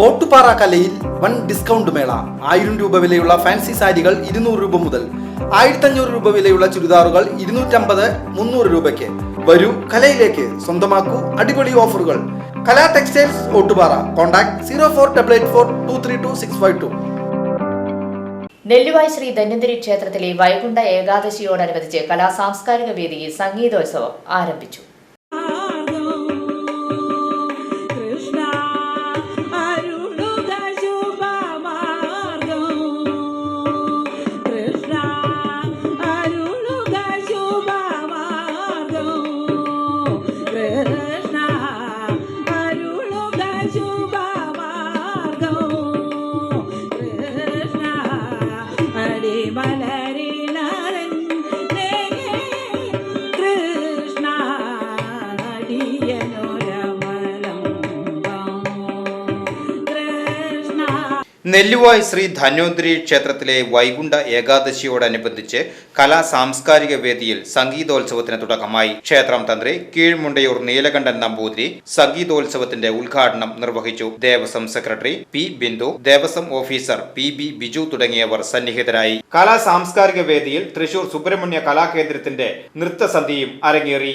ഓട്ടുപാറ കലയിൽ one discount മേള. ആയിരം രൂപ വിലയുള്ള ഫാൻസി സാരികൾ ഇരുന്നൂറ് രൂപ മുതൽ ആയിരത്തഞ്ഞൂറ് രൂപ വിലയുള്ള ചുരിദാറുകൾ ഇരുന്നൂറ്റമ്പത് മുന്നൂറ് രൂപയ്ക്ക്. വരൂ കലയിലേക്ക്. സ്വന്തമാക്കൂ അടിപൊളി ഓഫറുകൾ. Kala textiles Ottupara. Contact zero four double eight four two three two six five two. Nelluvai Shri Dhanvantari ക്ഷേത്രത്തിലെ വൈകുണ്ഠ ഏകാദശിയോടനുബന്ധിച്ച് കലാ സാംസ്കാരിക വേദിയിൽ സംഗീതോത്സവം ആരംഭിച്ചു. നെല്ലുവായ് ശ്രീ ധന്വന്തരി ക്ഷേത്രത്തിലെ വൈകുണ്ഠ ഏകാദശിയോടനുബന്ധിച്ച് കലാ സാംസ്കാരിക വേദിയിൽ സംഗീതോത്സവത്തിന് തുടക്കമായി. ക്ഷേത്രം തന്ത്രി കീഴ്മുണ്ടയൂർ നീലകണ്ഠൻ നമ്പൂതിരി സംഗീതോത്സവത്തിന്റെ ഉദ്ഘാടനം നിർവഹിച്ചു. Devaswom secretary P Bindu Devaswom officer P B Biju തുടങ്ങിയവർ സന്നിഹിതരായി. കലാ സാംസ്കാരിക വേദിയിൽ തൃശൂർ സുബ്രഹ്മണ്യ കലാകേന്ദ്രത്തിന്റെ നൃത്തസന്ധിയും അരങ്ങേറി.